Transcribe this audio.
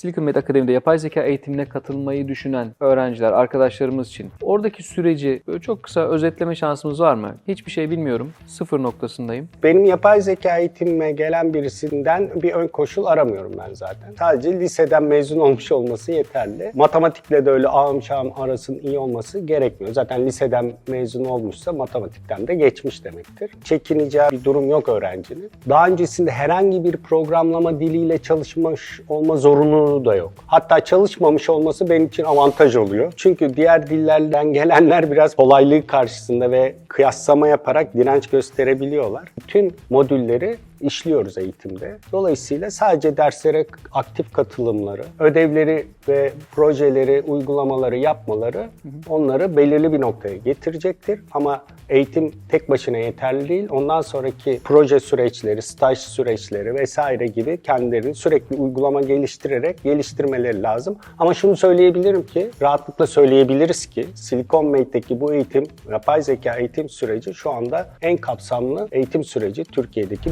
Silicon Valley Akademi'de yapay zeka eğitimine katılmayı düşünen öğrenciler, arkadaşlarımız için oradaki süreci böyle çok kısa özetleme şansımız var mı? Hiçbir şey bilmiyorum. Sıfır noktasındayım. Benim yapay zeka eğitimime gelen birisinden bir ön koşul aramıyorum ben zaten. Sadece liseden mezun olmuş olması yeterli. Matematikle de öyle ağım şağım arasının iyi olması gerekmiyor. Zaten liseden mezun olmuşsa matematikten de geçmiş demektir. Çekineceği bir durum yok öğrencinin. Daha öncesinde herhangi bir programlama diliyle çalışmış olma zorunluluğu da yok. Hatta çalışmamış olması benim için avantaj oluyor. Çünkü diğer dillerden gelenler biraz kolaylığı karşısında ve kıyaslama yaparak direnç gösterebiliyorlar. Bütün modülleri işliyoruz eğitimde. Dolayısıyla sadece derslere aktif katılımları, ödevleri ve projeleri, uygulamaları yapmaları onları belirli bir noktaya getirecektir. Ama eğitim tek başına yeterli değil. Ondan sonraki proje süreçleri, staj süreçleri vesaire gibi kendilerini sürekli uygulama geliştirerek geliştirmeleri lazım. Ama şunu söyleyebilirim ki, rahatlıkla söyleyebiliriz ki Silicon Valley'deki bu eğitim, yapay zeka eğitim süreci şu anda en kapsamlı eğitim süreci Türkiye'deki.